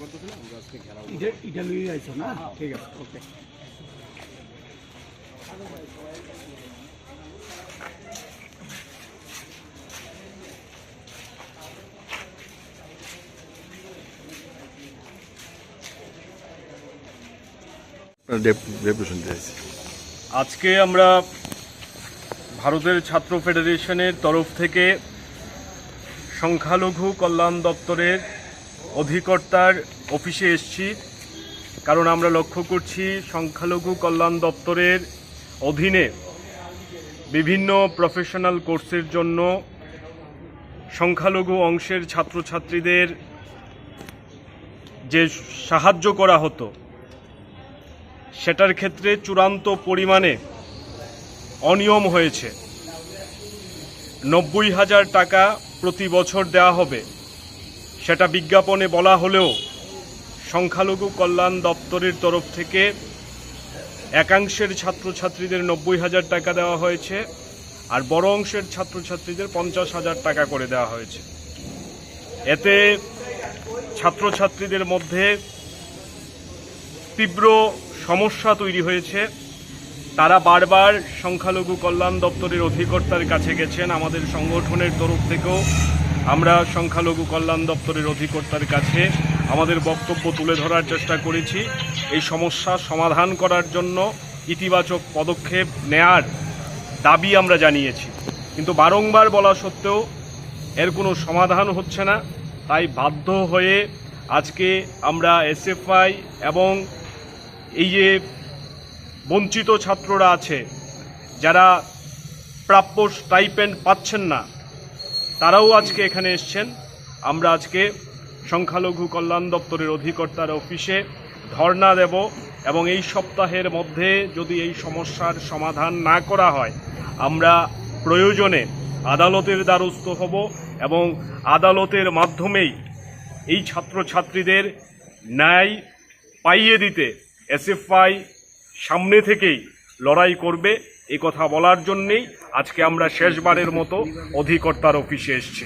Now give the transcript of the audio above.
পারতেছে না আমরা আজকে ঘেরাও এটা এটা লুই আইছো না? ঠিক আছে ওকে। আজকে আমরা ভারতের ছাত্র ফেডারেশনের তরফ থেকে সংখ্যালঘু কল্যাণ দপ্তরের অধিকর্তার অফিসে এসেছি, কারণ আমরা লক্ষ্য করছি সংখ্যালঘু কল্যাণ দপ্তরের অধীনে বিভিন্ন প্রফেশনাল কোর্সের জন্য সংখ্যালঘু অংশের ছাত্রছাত্রীদের যে সাহায্য করা হতো, সেটার ক্ষেত্রে চূড়ান্ত পরিমাণে অনিয়ম হয়েছে। নব্বই হাজার টাকা প্রতি বছর দেওয়া হবে। সেটা বিজ্ঞাপনে বলা হলেও সংখ্যালঘু কল্যাণ দপ্তরের তরফ থেকে একাংশের ছাত্রছাত্রীদের নব্বই হাজার টাকা দেওয়া হয়েছে আর বড় অংশের ছাত্রছাত্রীদের পঞ্চাশ হাজার টাকা করে দেওয়া হয়েছে। এতে ছাত্রছাত্রীদের মধ্যে তীব্র সমস্যা তৈরি হয়েছে। তারা বারবার সংখ্যালঘু কল্যাণ দপ্তরের অধিকর্তার কাছে গেছেন, আমাদের সংগঠনের তরফ থেকেও। আমরা সংখ্যালঘু কল্যাণ দপ্তরের অধিকর্তার কাছে আমাদের বক্তব্য তুলে ধরার চেষ্টা করেছি। এই সমস্যা সমাধান করার জন্য ইতিবাচক পদক্ষেপ নেয়ার দাবি আমরা জানিয়েছি। কিন্তু বারংবার বলা সত্ত্বেও এর কোনো সমাধান হচ্ছে না। তাই বাধ্য হয়ে আজকে আমরা এসএফআই এবং এই যে বঞ্চিত ছাত্ররা আছে, যারা প্রাপ্য স্টাইপেন্ড পাচ্ছেন না তারাও আজকে এখানে এসছেন। আমরা আজকে সংখ্যালঘু কল্যাণ দপ্তরের অধিকর্তার অফিসে ধর্ণা দেব এবং এই সপ্তাহের মধ্যে যদি এই সমস্যার সমাধান না করা হয়, আমরা প্রয়োজনে আদালতের দ্বারস্থ হব এবং আদালতের মাধ্যমেই এই ছাত্রছাত্রীদের ন্যায় পাইয়ে দিতে এসএফআই সামনে থেকেই লড়াই করবে। এ কথা বলার জন্যেই আজকে আমরা শেষবারের মতো অধিকর্তার অফিসে এসেছি।